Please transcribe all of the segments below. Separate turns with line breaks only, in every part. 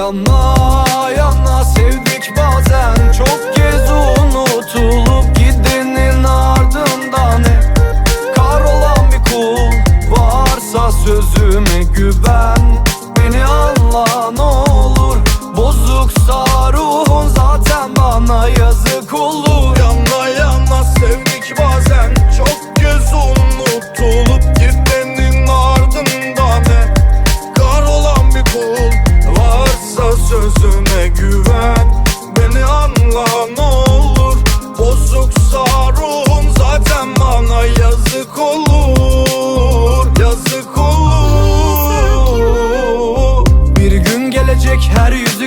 Yana yana sevdik bazen. Çok kez unutulup gidenin ardından hep Kahrolan bir kul varsa sözüme güven. Beni anla ne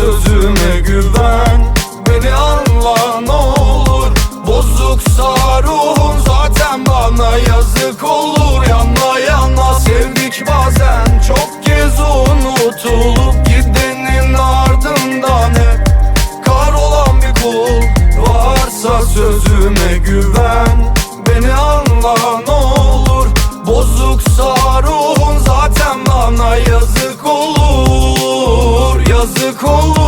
sözüme güven. Beni anla ne olur. Bozuksa ruhum zaten bana yazık olur. Yanla yanla cold.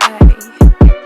ay.